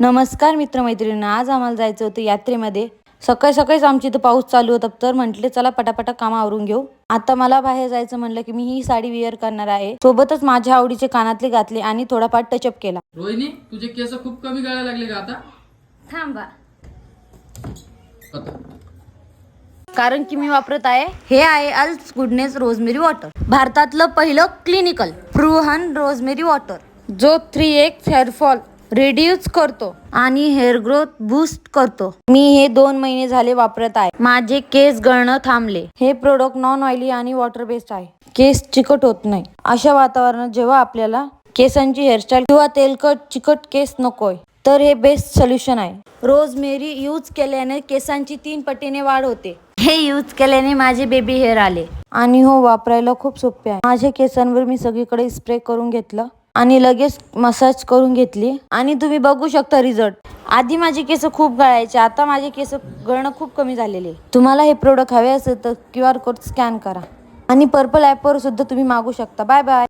नमस्कार मित्रमैत्रिणींना आज आम्हाला जायचं होतं यात्रेमध्ये. सकाळी सकाळीच आमची इथं पाऊस चालू होता तर म्हटले चला पटापटा कामं आवरून घेऊ. आता मला बाहेर जायचं म्हणलं की मी ही साडी विअर करणार आहे. सोबतच माझ्या आवडीचे कानातले घातले आणि थोडाफार टचअप केला. रोहिणी तुझे केस खूप कमी गळायला लागले का आता? थांबा. कारण की मी वापरत आहे हे आहे अल्स गुडनेस रोजमेरी वॉटर भारतातलं पहिलं क्लिनिकल प्रूहन रोजमेरी वॉटर जो three X hair fall reduce करतो आणि हेअर ग्रोथ बूस्ट करतो. मी हे दोन महिने झाले वापरत आहे. माझे केस गळणं थांबले. हे प्रोडक्ट नॉन ऑइली आणि वॉटर बेस्ड आहे. केस चिकट होत नाही. अशा वातावरणात जेव्हा आपल्याला केसांची हेअरस्टाईल किंवा तेलकट चिकट केस नकोय तर हे बेस्ट सोल्युशन आहे. रोजमेरी यूज केल्याने केसांची तीन पटीने वाढ होते. हे यूज केल्याने माझे बेबी हेअर आले. आणि हो वापरायला खूप सोपे आहे. माझ्या केसांवर मी सगळीकडे स्प्रे करून घेतलं. आणि लगेच मसाज करून घेतली. आणि तुम्ही बघू शकता रिझल्ट आधी माझे केस खूप गळायचे आता माझे केस गळणं खूप कमी झालेले तुम्हाला हे प्रोडक्ट हवे असेल तर क्यू आर कोड स्कॅन करा. आणि पर्पल ॲपवर सुद्धा तुम्ही मागू शकता. Bye bye